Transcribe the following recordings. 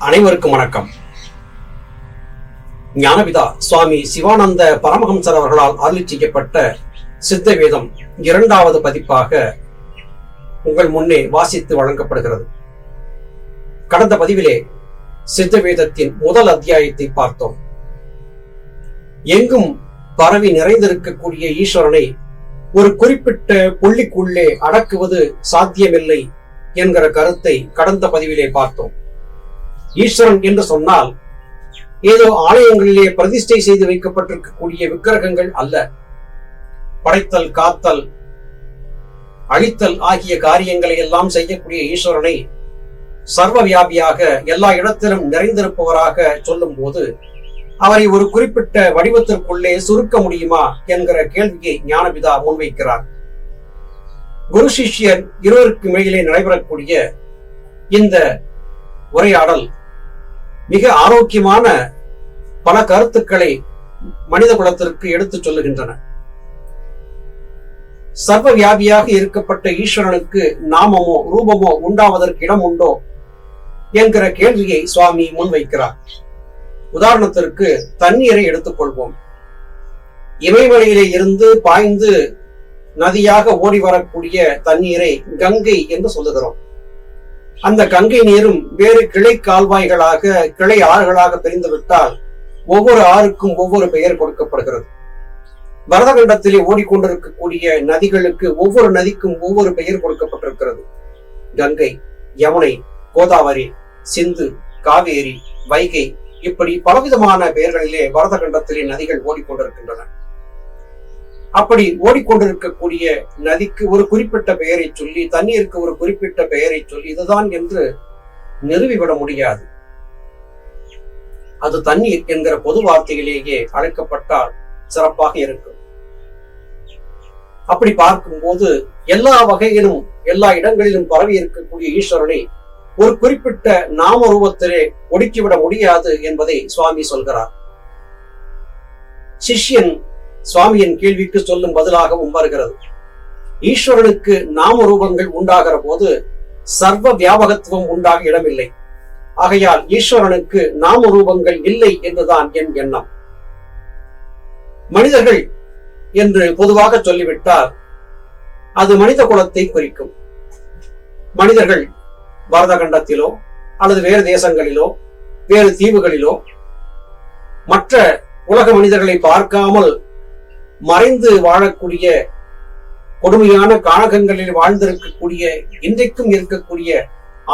அனைவருக்கும் வணக்கம். ஞானபிதா சுவாமி சிவானந்த பரமஹம்சர் அவர்களால் அருளி செய்யப்பட்ட சித்த வேதம் இரண்டாவது பதிப்பாக உங்கள் முன்னே வாசித்து வழங்கப்படுகிறது. கடந்த பதிவிலே சித்த வேதத்தின் முதல் அத்தியாயத்தை பார்த்தோம். எங்கும் பரவி நிறைந்திருக்கக்கூடிய ஈஸ்வரனை ஒரு குறிப்பிட்ட புள்ளிக்குள்ளே அடக்குவது சாத்தியமில்லை என்கிற கருத்தை கடந்த பதிவிலே பார்த்தோம். ஈஸ்வரன் என்று சொன்னால் ஏதோ ஆலயங்களிலே பிரதிஷ்டை செய்து வைக்கப்பட்டிருக்கக்கூடிய விக்கிரகங்கள் அல்ல. படைத்தல் காத்தல் அழித்தல் ஆகிய காரியங்களை எல்லாம் செய்யக்கூடிய ஈஸ்வரனை சர்வ வியாபியாக எல்லா இடத்திலும் நிறைந்திருப்பவராக சொல்லும் போது அவரை ஒரு குறிப்பிட்ட வடிவத்திற்குள்ளே சுருக்க முடியுமா என்கிற கேள்வியை ஞானபிதா முன்வைக்கிறார். குரு சிஷ்யர் இருவருக்கு இடையிலே நடைபெறக்கூடிய இந்த உரையாடல் மிக ஆரோக்கியமான பல கருத்துக்களை மனித குலத்திற்கு எடுத்துச் சொல்லுகின்றன. சர்வ வியாபியாக இருக்கப்பட்ட ஈஸ்வரனுக்கு நாமமோ ரூபமோ உண்டாவதற்கு இடம் உண்டோ என்கிற கேள்வியை சுவாமி முன்வைக்கிறார். உதாரணத்திற்கு தண்ணீரை எடுத்துக்கொள்வோம். இமயமலையிலே இருந்து பாய்ந்து நதியாக ஓடி வரக்கூடிய தண்ணீரை கங்கை என்று சொல்லுகிறோம். அந்த கங்கை நீரும் வேறு கிளை கால்வாய்களாக கிளை ஆறுகளாக பிரிந்துவிட்டால் ஒவ்வொரு ஆறுக்கும் ஒவ்வொரு பெயர் கொடுக்கப்படுகிறது. பரதகண்டத்திலே ஓடிக்கொண்டிருக்கக்கூடிய நதிகளுக்கு ஒவ்வொரு நதிக்கும் ஒவ்வொரு பெயர் கொடுக்கப்பட்டிருக்கிறது. கங்கை யமுனை கோதாவரி சிந்து காவேரி வைகை இப்படி பலவிதமான பெயர்களிலே பரதகண்டத்திலே நதிகள் ஓடிக்கொண்டிருக்கின்றன. அப்படி ஓடிக்கொண்டிருக்கக்கூடிய நதிக்கு ஒரு குறிப்பிட்ட பெயரை சொல்லி தண்ணீருக்கு ஒரு குறிப்பிட்ட பெயரை சொல்லி இதுதான் என்று நிறுவிவிட முடியாது. அது தண்ணீர் என்கிற பொது வார்த்தையிலேயே அழைக்கப்பட்டால் சிறப்பாக இருக்கும். அப்படி பார்க்கும்போது எல்லா வகையிலும் எல்லா இடங்களிலும் பரவி இருக்கக்கூடிய ஈஸ்வரனை ஒரு குறிப்பிட்ட நாம ரூபத்திலே ஒடுக்கிவிட முடியாது என்பதை சுவாமி சொல்கிறார். சிஷ்யன் சுவாமியின் கேள்விக்கு சொல்லும் பதிலாகவும் வருகிறது. ஈஸ்வரனுக்கு நாம ரூபங்கள் உண்டாகிற போது சர்வ வியாபகத்துவம் உண்டாக இடமில்லை. ஆகையால் ஈஸ்வரனுக்கு நாம ரூபங்கள் இல்லை என்றுதான் என் எண்ணம். மனிதர்கள் என்று பொதுவாக சொல்லிவிட்டால் அது மனித குலத்தை குறிக்கும். மனிதர்கள் பாரதகண்டத்திலோ அல்லது வேறு தேசங்களிலோ வேறு தீவுகளிலோ மற்ற உலக மனிதர்களை பார்க்காமல் மறைந்து வாழக்கூடிய கொடுமையான காலகங்களில் வாழ்ந்திருக்கக்கூடிய இன்றைக்கும் இருக்கக்கூடிய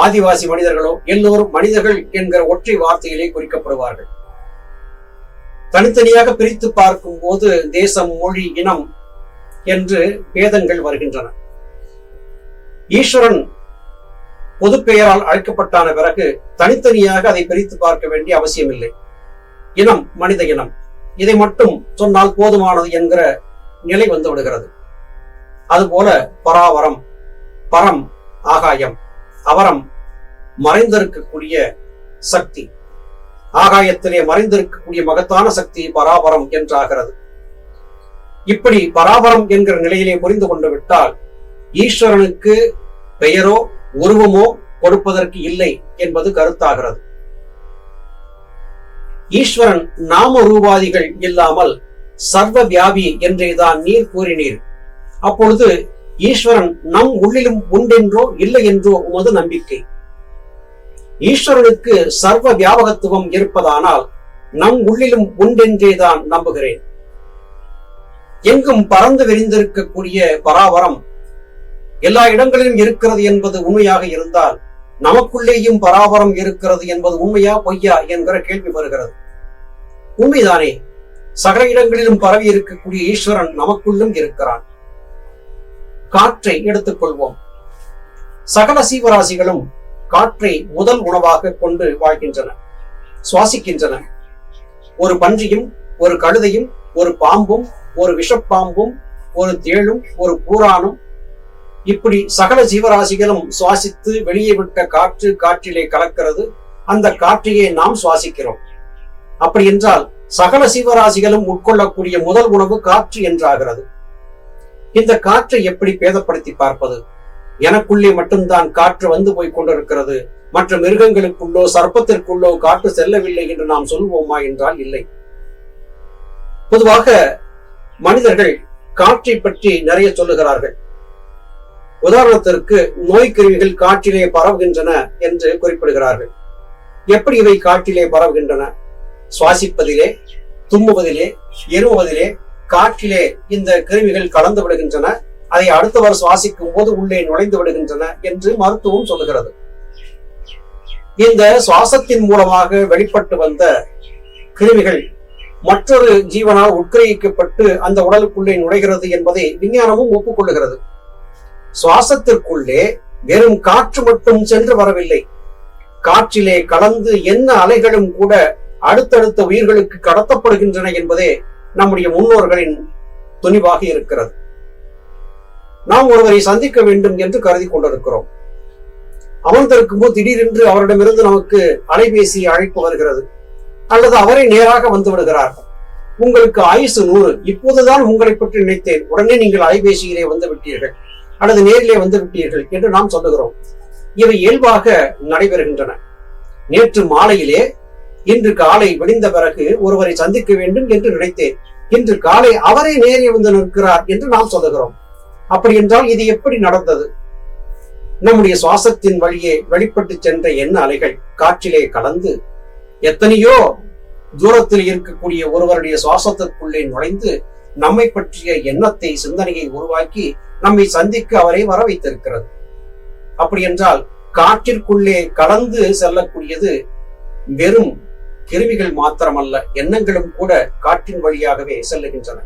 ஆதிவாசி மனிதர்களோ எல்லோரும் மனிதர்கள் என்கிற ஒற்றை வார்த்தையிலே குறிக்கப்படுவார்கள். தனித்தனியாக பிரித்து பார்க்கும் போது தேசம் மொழி இனம் என்று வேதங்கள் வருகின்றன. ஈஸ்வரன் பொது பெயரால் அழைக்கப்பட்டான பிறகு தனித்தனியாக அதை பிரித்து பார்க்க வேண்டிய அவசியமில்லை. இனம் மனித இனம். இதை மட்டும் சொன்னால் போதுமானது என்கிற நிலை வந்து விடுகிறது. அதுபோல பராவரம் பரம் ஆகாயம் அவரம் மறைந்திருக்கக்கூடிய சக்தி. ஆகாயத்திலே மறைந்திருக்கக்கூடிய மகத்தான சக்தி பராபரம் என்றாகிறது. இப்படி பராபரம் என்கிற நிலையிலே புரிந்து கொண்டு விட்டால் ஈஸ்வரனுக்கு பெயரோ உருவமோ கொடுப்பதற்கு இல்லை என்பது கருத்தாகிறது. ஈஸ்வரன் நாம ரூபாதிகள் இல்லாமல் சர்வ வியாபி என்றேதான் நீர் கூறினீர். அப்பொழுது ஈஸ்வரன் நம் உள்ளிலும் உண்டென்றோ இல்லை என்றோ உமது நம்பிக்கை. ஈஸ்வரனுக்கு சர்வ வியாபகத்துவம் இருப்பதானால் நம் உள்ளிலும் உண்டென்றேதான் நம்புகிறேன். எங்கும் பறந்து விரிந்திருக்கக்கூடிய பராவரம் எல்லா இடங்களிலும் இருக்கிறது என்பது உண்மையாக இருந்தால் நமக்குள்ளேயும் பராபரம் இருக்கிறது என்பது உண்மையா பொய்யா என்கிற கேள்வி வருகிறது. உண்மைதானே சகல இடங்களிலும் பரவி இருக்கக்கூடிய ஈஸ்வரன் நமக்குள்ளும் இருக்கிறான். காற்றை எடுத்துக்கொள்வோம். சகல சீவராசிகளும் காற்றை முதல் உணவாக கொண்டு வாழ்கின்றன சுவாசிக்கின்றன ஒரு பன்றியும் ஒரு கழுதையும் ஒரு பாம்பும் ஒரு விஷப்பாம்பும் ஒரு தேளும் ஒரு பூரானும் இப்படி சகல ஜீவராசிகளும் சுவாசித்து வெளியே விட்ட காற்று காற்றிலே கலக்கிறது. அந்த காற்றையே நாம் சுவாசிக்கிறோம். அப்படி என்றால் சகல சிவராசிகளும் உட்கொள்ளக்கூடிய முதல் உணவு காற்று என்றாகிறது. இந்த காற்றை எப்படி பேதப்படுத்தி பார்ப்பது? எனக்குள்ளே மட்டும்தான் காற்று வந்து போய் கொண்டிருக்கிறது. மற்ற மிருகங்களுக்குள்ளோ சர்ப்பத்திற்குள்ளோ காற்று செல்லவில்லை என்று நாம் சொல்வோமா என்றால் இல்லை. பொதுவாக மனிதர்கள் காற்றை பற்றி நிறைய சொல்லுகிறார்கள். உதாரணத்திற்கு நோய்க்கிருவிகள் காற்றிலே பரவுகின்றன என்று குறிப்பிடுகிறார்கள். எப்படி இவை காற்றிலே பரவுகின்றன? சுவாசிப்பதிலே தும்முவதிலே எருவுவதிலே காற்றிலே இந்த கிருமிகள் கலந்து விடுகின்றன. அதை அடுத்தவர் சுவாசிக்கும் போது உள்ளே நுழைந்து விடுகின்றன என்று மருத்துவம் சொல்லுகிறது. இந்த சுவாசத்தின் மூலமாக வெளிப்பட்டு வந்த கிருமிகள் மற்றொரு ஜீவனால் உட்கிரகிக்கப்பட்டு அந்த உடலுக்குள்ளே நுழைகிறது என்பதை விஞ்ஞானமும் ஒப்புக்கொள்ளுகிறது. சுவாசத்திற்குள்ளே வெறும் காற்று மட்டும் சென்று வரவில்லை. காற்றிலே கலந்து என்ன அலைகளும் கூட அடுத்தடுத்த உயிர்களுக்கு கடத்தப்படுகின்றன என்பதே நம்முடைய முன்னோர்களின் துணிவாக இருக்கிறது. நாம் ஒருவரை சந்திக்க வேண்டும் என்று கருதி கொண்டிருக்கிறோம். அமர்ந்திருக்கும் போது திடீரென்று அவரிடமிருந்து நமக்கு அலைபேசி அழைப்பு வருகிறது. அல்லது அவரை நேராக வந்து விடுகிறார் உங்களுக்கு ஆயுசு நூறு. இப்போதுதான் உங்களை பற்றி நினைத்தேன். உடனே நீங்கள் அலைபேசியிலே வந்து விட்டீர்கள். அல்லது நேரிலே வந்து விட்டீர்கள் என்று நாம் சொல்லுகிறோம். இவை இயல்பாக நடைபெறுகின்றன. நேற்று மாலையிலே இன்று காலை விடிந்த பிறகு ஒருவரை சந்திக்க வேண்டும் என்று நினைத்தேன். இன்று காலை அவரே நேரே வந்து நிற்கிறார் என்று நாம் சொல்லுகிறோம். அப்படி என்றால் இது எப்படி நடந்தது? நம்முடைய சுவாசத்தின் வழியே வெளிப்பட்டு சென்ற எண்ண அலைகள் காற்றிலே கலந்து எத்தனையோ தூரத்தில் இருக்கக்கூடிய ஒருவருடைய சுவாசத்திற்குள்ளே நுழைந்து நம்மை பற்றிய எண்ணத்தை சிந்தனையை உருவாக்கி நம்மை சந்திக்க அவரை வர வைத்திருக்கிறது அப்படி என்றால் காற்றிற்குள்ளே கலந்து செல்லக்கூடியது வெறும் கிருமிகள் மாத்திரமல்ல எண்ணங்களும் கூட காற்றின் வழியாகவே செல்லுகின்றன.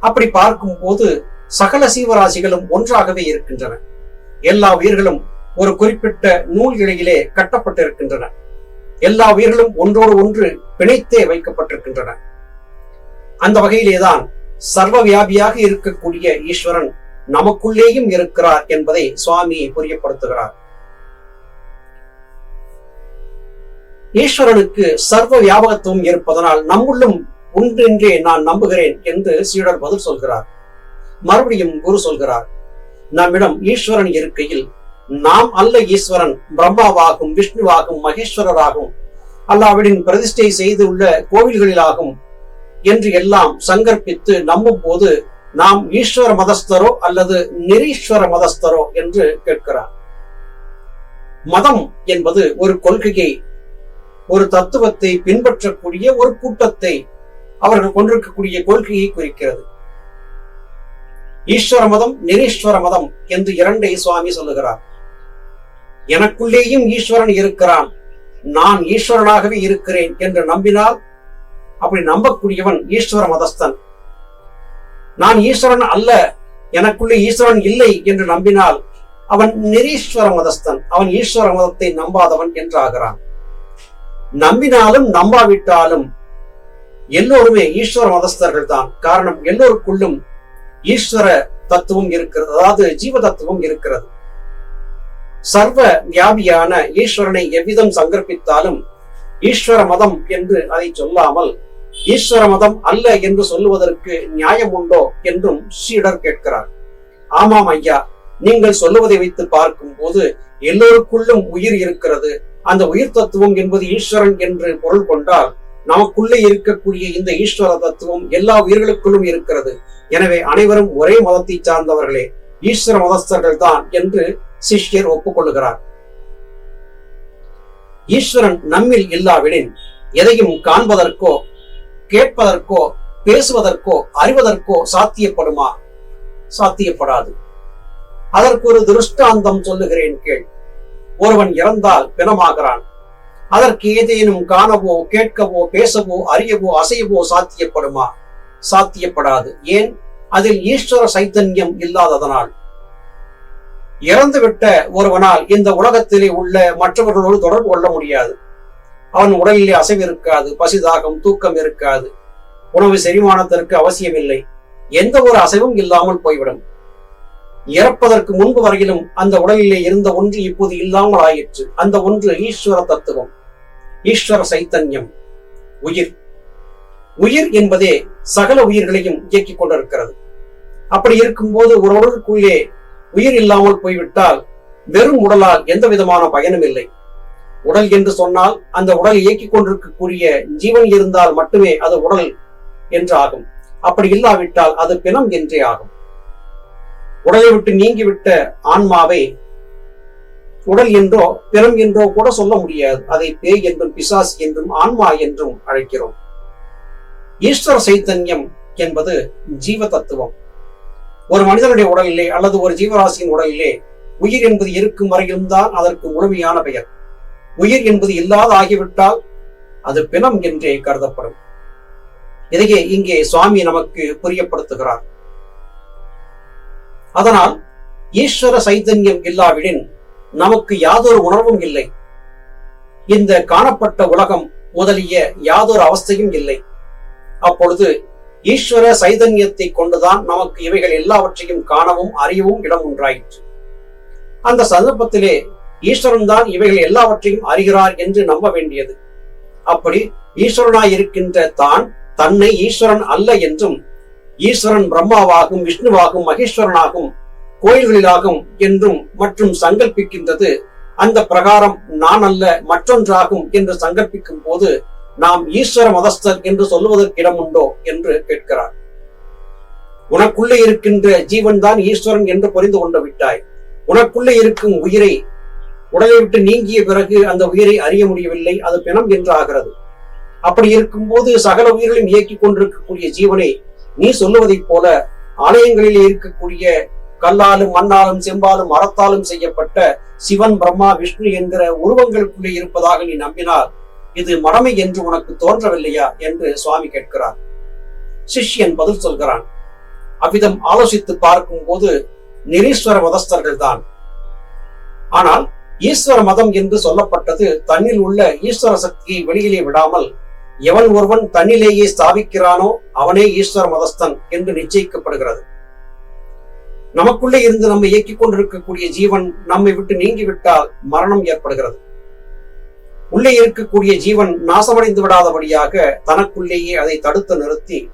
அப்படி பார்க்கும் போது சகல சீவராசிகளும் ஒன்றாகவே இருக்கின்றன. எல்லா உயிர்களும் ஒரு குறிப்பிட்ட நூல் இழையிலே கட்டப்பட்டிருக்கின்றன. எல்லா உயிர்களும் ஒன்றோடு ஒன்று பிணைத்தே வைக்கப்பட்டிருக்கின்றன. அந்த வகையிலேதான் சர்வ வியாபியாக இருக்கக்கூடிய ஈஸ்வரன் நமக்குள்ளேயும் இருக்கிறார் என்பதை சுவாமி புரியப்படுத்துகிறார். ஈஸ்வரனுக்கு சர்வ வியாபகத்துவம் இருப்பதனால் நம்முள்ளும் ஒன்றென்றே நான் நம்புகிறேன் என்று சீடர் பதில் சொல்கிறார். மறுபடியும் குரு சொல்கிறார் நம்மிடம் ஈஸ்வரன் இருக்கையில் நாம் அல்ல ஈஸ்வரன் பிரம்மாவாகும் விஷ்ணுவாகும் மகேஸ்வரராகும். அல்லாவிடின் பிரதிஷ்டை செய்து உள்ள கோவில்களிலாகும் என்று எல்லாம் சங்கற்பித்து நம்பும் போது நாம் ஈஸ்வர மதஸ்தரோ அல்லது நிரீஸ்வர மதஸ்தரோ என்று கேட்கிறார். மதம் என்பது ஒரு கொள்கையை ஒரு தத்துவத்தை பின்பற்றக்கூடிய ஒரு கூட்டத்தை அவர்கள் கொண்டிருக்கக்கூடிய கொள்கையை குறிக்கிறது. ஈஸ்வர மதம் நிரீஸ்வர மதம் என்று இரண்டை சுவாமி சொல்லுகிறார். எனக்குள்ளேயும் ஈஸ்வரன் இருக்கிறான். நான் ஈஸ்வரனாகவே இருக்கிறேன் என்று நம்பினால் அப்படி நம்பக்கூடியவன் ஈஸ்வர மதஸ்தன். நான் ஈஸ்வரன் அல்ல எனக்குள்ளே ஈஸ்வரன் இல்லை என்று நம்பினால் அவன் நிரீஸ்வர மதஸ்தன். அவன் ஈஸ்வர மதத்தை நம்பாதவன் என்றாகிறான். நம்பினாலும் நம்பாவிட்டாலும் எல்லோருமே ஈஸ்வர மதஸ்தர்கள் தான் காரணம் எல்லோருக்குள்ளும் ஈஸ்வர தத்துவம் இருக்கிறது அதாவது ஜீவ தத்துவம் இருக்கிறது. சர்வ வியாபியான ஈஸ்வரனை எவ்விதம் சங்கற்பித்தாலும் ஈஸ்வர மதம் என்று அதை சொல்லாமல் ஈஸ்வர மதம் அல்ல என்று சொல்லுவதற்கு நியாயம் உண்டோ என்றும் ஸ்ரீடர் கேட்கிறார். ஆமாம் ஐயா நீங்கள் சொல்லுவதை வைத்து பார்க்கும் போது எல்லோருக்குள்ளும் உயிர் இருக்கிறது அந்த உயிர் தத்துவம் என்பது ஈஸ்வரன் என்று பொருள் கொண்டால் நமக்குள்ளே இருக்கக்கூடிய இந்த ஈஸ்வர தத்துவம் எல்லா உயிர்களுக்குள்ளும் இருக்கிறது. எனவே அனைவரும் ஒரே மதத்தை சார்ந்தவர்களே ஈஸ்வர மதஸ்தர்கள் தான் என்று சிஷ்யர் ஒப்புக்கொள்ளுகிறார் ஈஸ்வரன் நம்மில் இல்லாவிடின் எதையும் காண்பதற்கோ கேட்பதற்கோ பேசுவதற்கோ அறிவதற்கோ சாத்தியப்படுமா? சாத்தியப்படாது. அதற்கு ஒரு திருஷ்டாந்தம் சொல்லுகிறேன் கேள். ஒருவன் இறந்தால் பிணமாகிறான். அதற்கு ஏதேனும் காணவோ கேட்கவோ பேசவோ அறியவோ அசையவோ சாத்தியப்படுமா? சாத்தியப்படாது. ஏன்? அதில் ஈஸ்வர சைத்தன்யம் இல்லாததனால். இறந்துவிட்ட ஒருவனால் இந்த உலகத்திலே உள்ள மற்றவர்களோடு தொடர்பு கொள்ள முடியாது. அவன் உடலிலே அசைவு இருக்காது பசிதாகம் தூக்கம் இருக்காது. உணவு செரிமானத்திற்கு அவசியமில்லை. எந்த ஒரு அசைவும் இல்லாமல் போய்விடும். இறப்பதற்கு முன்பு வரையிலும் அந்த உடலிலே இருந்த ஒன்று இப்போது இல்லாமல் ஆயிற்று. அந்த ஒன்று ஈஸ்வர தத்துவம். ஈஸ்வர சைத்தன்யம். உயிர். உயிர் என்பதே சகல உயிர்களையும் இயக்கிக் கொண்டிருக்கிறது. அப்படி இருக்கும்போது ஒரு உடலுக்குள்ளே உயிர் இல்லாமல் போய்விட்டால் வெறும் உடலால் எந்த விதமான பயனும் இல்லை. உடல் என்று சொன்னால் அந்த உடல் இயக்கிக் கொண்டிருக்கக்கூடிய ஜீவன் இருந்தால் மட்டுமே அது உடல் என்று ஆகும் அப்படி இல்லாவிட்டால் அது பிணம் என்றே ஆகும். உடலை விட்டு நீங்கிவிட்ட ஆன்மாவை உடல் என்றோ பிணம் என்றோ கூட சொல்ல முடியாது. அதை பேய் என்றும் பிசாஸ் என்றும் ஆன்மா என்றும் அழைக்கிறோம். ஈஸ்வர சைத்தன்யம் என்பது ஜீவ தத்துவம் ஒரு மனிதனுடைய உடலிலே அல்லது ஒரு ஜீவராசியின் உடலிலே உயிர் என்பது இருக்கும் வரையிலும் தான் அதற்கு முழுமையான பெயர். உயிர் என்பது இல்லாத ஆகிவிட்டால் அது பிணம் என்றே கருதப்படும். இதையே இங்கே சுவாமி நமக்கு புரியப்படுத்துகிறார். அதனால் ஈஸ்வர சைத்தன்யம் இல்லாவிடின் நமக்கு யாதொரு உணர்வும் இல்லை. இந்த காணப்பட்ட உலகம் முதலிய யாதொரு அவஸ்தையும் இல்லை. அப்பொழுது ஈஸ்வர சைதன்யத்தை கொண்டுதான் நமக்கு இவைகள் எல்லாவற்றையும் காணவும் அறியவும் இடம் உண்டாயிற்று. அந்த சந்தர்ப்பத்திலே ஈஸ்வரன் தான் இவைகள் எல்லாவற்றையும் அறிகிறார் என்று நம்ப வேண்டியது. அப்படி ஈஸ்வரனாயிருக்கின்ற தான் தன்னை ஈஸ்வரன் அல்ல என்றும் ஈஸ்வரன் பிரம்மாவாகும் விஷ்ணுவாகும் மகேஸ்வரனாகும் கோயில்களிலாகும் என்றும் மற்றும் சங்கல்பிக்கின்றது. அந்த பிரகாரம் நான் அல்ல மற்றொன்றாகும் என்று சங்கல்பிக்கும் போது நாம் ஈஸ்வர மதஸ்தர் என்று சொல்லுவதற்கு இடம் உண்டோ என்று கேட்கிறார். உனக்குள்ளே இருக்கின்ற ஜீவன் தான் ஈஸ்வரன் என்று புரிந்து கொண்டு விட்டாய். உனக்குள்ளே இருக்கும் உயிரை உடலை விட்டு நீங்கிய பிறகு அந்த உயிரை அறிய முடியவில்லை அது பிணம் என்று ஆகிறது அப்படி இருக்கும்போது சகல உயிர்களையும் இயக்கிக் கொண்டிருக்கக்கூடிய ஜீவனை நீ சொல்லுவதைப் போல ஆலயங்களில் இருக்கக்கூடிய கல்லாலும் மண்ணாலும் செம்பாலும் மரத்தாலும் செய்யப்பட்ட சிவன் பிரம்மா விஷ்ணு என்கிற உருவங்களுக்குள்ளே இருப்பதாக நீ நம்பினால் இது மடமை என்று உனக்கு தோன்றவில்லையா என்று சுவாமி கேட்கிறார். சிஷ்யன் பதில் சொல்கிறான் அவ்விதம் ஆலோசித்து பார்க்கும் போது நிரீஸ்வர மதஸ்தர்கள் தான் ஆனால் ஈஸ்வர மதம் என்று சொல்லப்பட்டது தன்னில் உள்ள ஈஸ்வர சக்தியை வெளியிலே விடாமல் எவன் ஒருவன் தன்னிலேயே ஸ்தாபிக்கிறானோ அவனே ஈஸ்வர மதஸ்தன் என்று நிச்சயிக்கப்படுகிறது. நமக்குள்ளே இருந்து நம்மை இயக்கிக் கொண்டிருக்கக்கூடிய ஜீவன் நம்மை விட்டு நீங்கிவிட்டால் மரணம் ஏற்படுகிறது. உள்ளே இருக்கக்கூடிய ஜீவன் நாசமடைந்து விடாதபடியாக தனக்குள்ளேயே அதை தடுத்து நிறுத்தி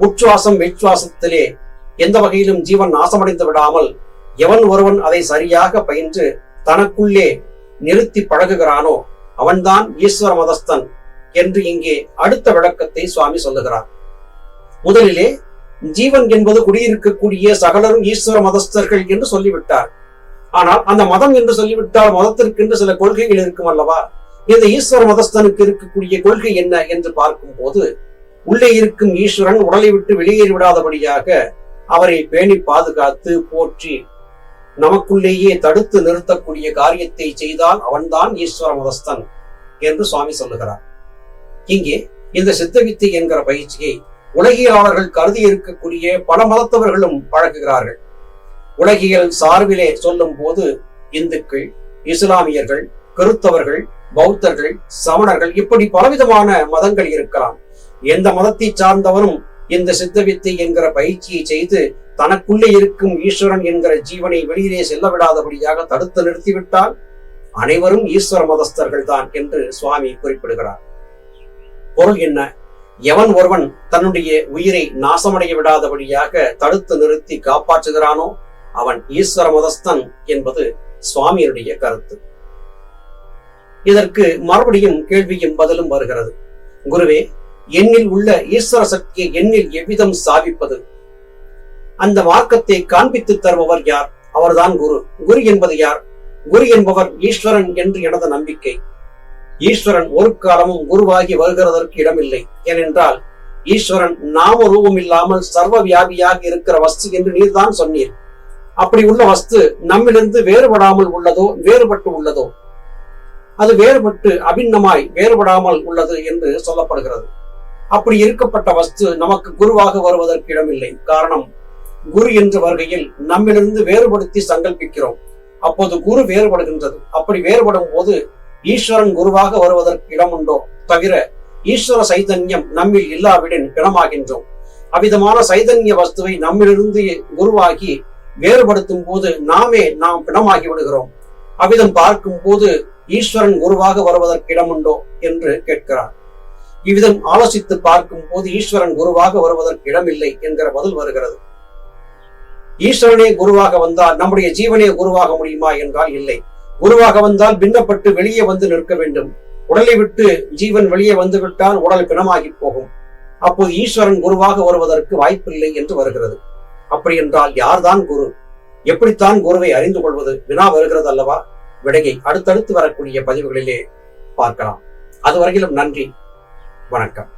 உச்சுவாசம் விச்சுவாசத்திலே எந்த வகையிலும் ஜீவன் நாசமடைந்து விடாமல் எவன் ஒருவன் அதை சரியாக பயின்று தனக்குள்ளே நிறுத்தி பழகுகிறானோ அவன்தான் ஈஸ்வர மதஸ்தன் என்று இங்கே அடுத்த விளக்கத்தை சுவாமி சொல்லுகிறார். முதலிலே ஜீவன் என்பது குடியிருக்கக்கூடிய சகலரும் ஈஸ்வர மதஸ்தர்கள் என்று சொல்லிவிட்டார். ஆனால் அந்த மதம் என்று சொல்லிவிட்டால் மதத்திற்கென்று சில கொள்கைகள் இருக்கும் அல்லவா? இந்த ஈஸ்வர மதஸ்தனுக்கு இருக்கக்கூடிய கொள்கை என்ன என்று பார்க்கும் போது உள்ளே இருக்கும் ஈஸ்வரன் உடலை விட்டு வெளியேறி விடாதபடியாக அவரை பேணி பாதுகாத்து போற்றி நமக்குள்ளேயே தடுத்து நிறுத்தக்கூடிய காரியத்தை செய்தால் அவன்தான் ஈஸ்வர மதஸ்தன் என்று சுவாமி சொல்லுகிறார். இங்கே இந்த சித்தவித்தை என்கிற பயிற்சியை உலகியலாளர்கள் கருதி இருக்கக்கூடிய பல மதத்தவர்களும் பழகுகிறார்கள். உலகியல் சார்பிலே சொல்லும் போது இந்துக்கள் இஸ்லாமியர்கள் கிறித்தவர்கள் பௌத்தர்கள் சமணர்கள் இப்படி பலவிதமான மதங்கள் இருக்கலாம். எந்த மதத்தை சார்ந்தவரும் இந்த சித்தவித்தை என்கிற பயிற்சியை செய்து தனக்குள்ளே இருக்கும் ஈஸ்வரன் என்கிற ஜீவனை வெளியிலே செல்ல விடாதபடியாக தடுத்து நிறுத்திவிட்டால் அனைவரும் ஈஸ்வர மதஸ்தர்கள் தான் என்று சுவாமி குறிப்பிடுகிறார். பொருள் என்ன? எவன் ஒருவன் தன்னுடைய உயிரை நாசமடைய விடாதபடியாக தடுத்து நிறுத்தி காப்பாற்றுகிறானோ அவன் ஈஸ்வர மதஸ்தன் என்பது சுவாமியுடைய கருத்து. இதற்கு மறுபடியும் கேள்வியும் பதிலும் வருகிறது. குருவே எண்ணில் உள்ள ஈஸ்வர சக்தியை எண்ணில் எவ்விதம் சாதிப்பது அந்த மார்க்கத்தை காண்பித்து தருபவர் யார்? அவர்தான் குரு. குரு என்பது யார்? குரு என்பவர் ஈஸ்வரன் என்று எனது நம்பிக்கை. ஈஸ்வரன் ஒரு காலமும் குருவாகி வருகிறதற்கு இடமில்லை. ஏனென்றால் ஈஸ்வரன் நாம ரூபம் இல்லாமல் சர்வ வியாபியாக இருக்கிற வஸ்து என்று நீர்தான் சொன்னீர். அப்படி உள்ள வஸ்து நம்மிலிருந்து வேறுபடாமல் உள்ளதோ வேறுபட்டு உள்ளதோ? அது வேறுபட்டு அபிண்ணமாய் வேறுபடாமல் உள்ளது என்று சொல்லப்படுகிறது. அப்படி இருக்கப்பட்ட வஸ்து நமக்கு குருவாக வருவதற்கு இடமில்லை. காரணம் குரு என்ற வருகையில் நம்மிலிருந்து வேறுபடுத்தி சங்கல்பிக்கிறோம். அப்போது குரு வேறுபடுகின்றது. அப்படி வேறுபடும் போது ஈஸ்வரன் குருவாக வருவதற்கு இடமுண்டோ? தவிர ஈஸ்வர சைதன்யம் நம்மில் இல்லாவிடன் பிணமாகின்றோம் அவ்விதமான சைதன்ய வஸ்துவை நம்மிலிருந்து குருவாகி வேறுபடுத்தும் போது நாமே நாம் பிணமாகி விடுகிறோம். அவ்விதம் பார்க்கும் போது ஈஸ்வரன் குருவாக வருவதற்கு இடமுண்டோ? என்று கேட்கிறார். இவ்விதம் ஆலோசித்து பார்க்கும் போது ஈஸ்வரன் குருவாக வருவதற்கு இடமில்லை என்கிற பதில் வருகிறது. ஈஸ்வரனே குருவாக வந்தால் நம்முடைய ஜீவனே குருவாக முடியுமா? என்றால் இல்லை. குருவாக வந்தால் பின்னப்பட்டு வெளியே வந்து நிற்க வேண்டும். உடலை விட்டு ஜீவன் வெளியே வந்து விட்டால் உடல் பிணமாகி போகும். அப்போது ஈஸ்வரன் குருவாக வருவதற்கு வாய்ப்பில்லை என்று வருகிறது. அப்படி என்றால் யார்தான் குரு? எப்படித்தான் குருவை அறிந்து கொள்வது? வினா வருகிறது அல்லவா விடையை அடுத்தடுத்து வரக்கூடிய பதிவுகளிலே பார்க்கலாம். அதுவரையிலும் நன்றி. வணக்கம்.